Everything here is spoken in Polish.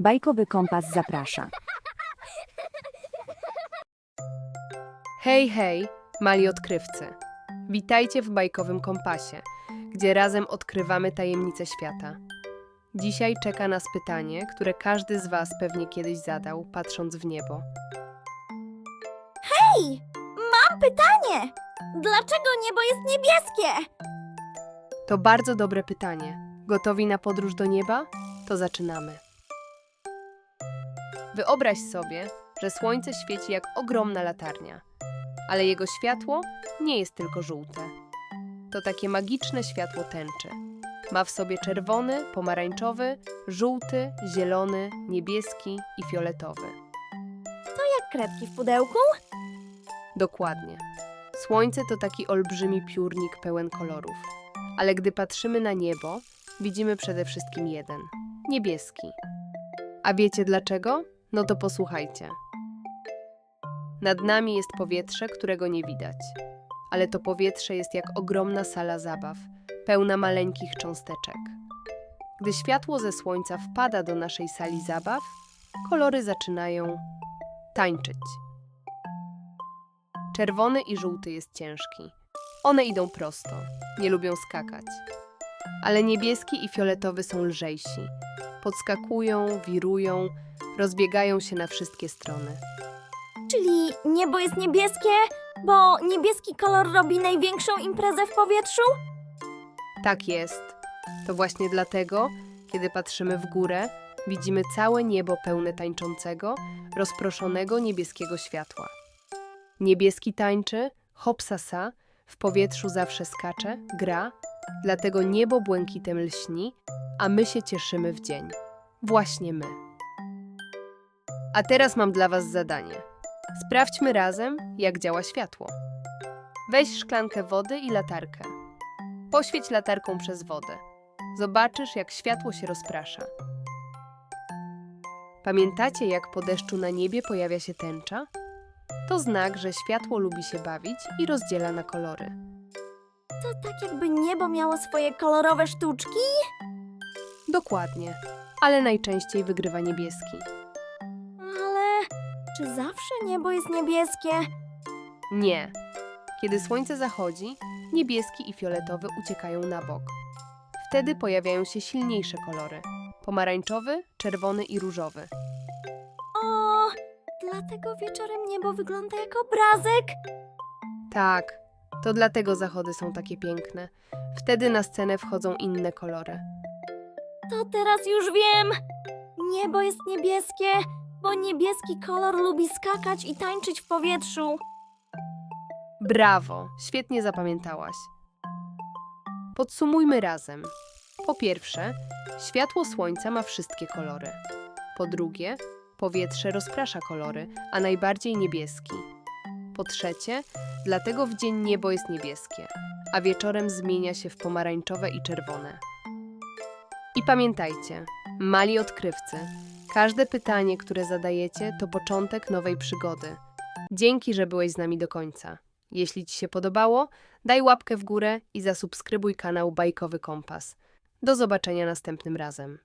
Bajkowy Kompas zaprasza. Hej, hej, mali odkrywcy. Witajcie w bajkowym kompasie, gdzie razem odkrywamy tajemnice świata. Dzisiaj czeka nas pytanie, które każdy z Was pewnie kiedyś zadał, patrząc w niebo. Hej, mam pytanie. Dlaczego niebo jest niebieskie? To bardzo dobre pytanie. Gotowi na podróż do nieba? To zaczynamy. Wyobraź sobie, że słońce świeci jak ogromna latarnia, ale jego światło nie jest tylko żółte. To takie magiczne światło tęczy. Ma w sobie czerwony, pomarańczowy, żółty, zielony, niebieski i fioletowy. Jak kredki w pudełku? Dokładnie. Słońce to taki olbrzymi piórnik pełen kolorów. Ale gdy patrzymy na niebo, widzimy przede wszystkim jeden niebieski. A wiecie dlaczego? No to posłuchajcie. Nad nami jest powietrze, którego nie widać. Ale to powietrze jest jak ogromna sala zabaw, pełna maleńkich cząsteczek. Gdy światło ze słońca wpada do naszej sali zabaw, kolory zaczynają tańczyć. Czerwony i żółty jest ciężki. One idą prosto, nie lubią skakać. Ale niebieski i fioletowy są lżejsi. Podskakują, wirują, rozbiegają się na wszystkie strony. Czyli niebo jest niebieskie, bo niebieski kolor robi największą imprezę w powietrzu? Tak jest. To właśnie dlatego, kiedy patrzymy w górę, widzimy całe niebo pełne tańczącego, rozproszonego niebieskiego światła. Niebieski tańczy, hopsasa, w powietrzu zawsze skacze, gra, dlatego niebo błękitem lśni, a my się cieszymy w dzień. Właśnie my. A teraz mam dla Was zadanie. Sprawdźmy razem, jak działa światło. Weź szklankę wody i latarkę. Poświeć latarką przez wodę. Zobaczysz, jak światło się rozprasza. Pamiętacie, jak po deszczu na niebie pojawia się tęcza? To znak, że światło lubi się bawić i rozdziela na kolory. To tak jakby niebo miało swoje kolorowe sztuczki? Dokładnie, ale najczęściej wygrywa niebieski. Czy zawsze niebo jest niebieskie? Nie. Kiedy słońce zachodzi, niebieski i fioletowy uciekają na bok. Wtedy pojawiają się silniejsze kolory: pomarańczowy, czerwony i różowy. O, dlatego wieczorem niebo wygląda jak obrazek? Tak, to dlatego zachody są takie piękne. Wtedy na scenę wchodzą inne kolory. To teraz już wiem. Niebo jest niebieskie, bo niebieski kolor lubi skakać i tańczyć w powietrzu. Brawo, świetnie zapamiętałaś. Podsumujmy razem. Po pierwsze, światło słońca ma wszystkie kolory. Po drugie, powietrze rozprasza kolory, a najbardziej niebieski. Po trzecie, dlatego w dzień niebo jest niebieskie, a wieczorem zmienia się w pomarańczowe i czerwone. I pamiętajcie, mali odkrywcy, każde pytanie, które zadajecie, to początek nowej przygody. Dzięki, że byłeś z nami do końca. Jeśli Ci się podobało, daj łapkę w górę i zasubskrybuj kanał Bajkowy Kompas. Do zobaczenia następnym razem.